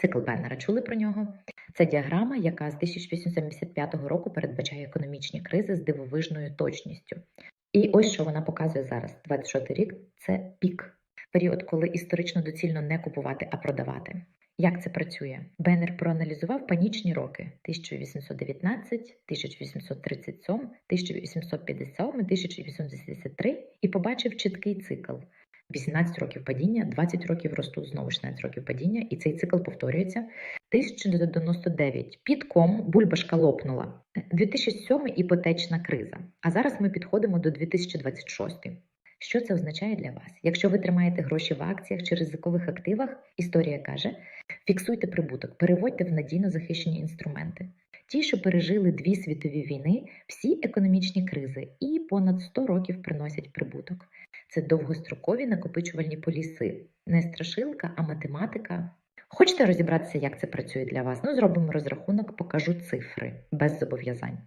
Цикл Беннера. Чули про нього? Це діаграма, яка з 1875 року передбачає економічні кризи з дивовижною точністю. І ось що вона показує зараз. 26 рік це пік, період, коли історично доцільно не купувати, а продавати. Як це працює? Беннер проаналізував панічні роки 1819, 1837, 1857, 1883 і побачив чіткий цикл. 18 років падіння, 20 років росту, знову 16 років падіння, і цей цикл повторюється. 1999 підком бульбашка лопнула. 2007 іпотечна криза. А зараз ми підходимо до 2026. Що це означає для вас? Якщо ви тримаєте гроші в акціях чи ризикових активах, історія каже: фіксуйте прибуток, переводьте в надійно захищені інструменти. Ті, що пережили дві світові війни, всі економічні кризи і понад 100 років приносять прибуток. Це довгострокові накопичувальні поліси, не страшилка, а математика. Хочете розібратися, як це працює для вас? Ну, зробимо розрахунок, покажу цифри без зобов'язань.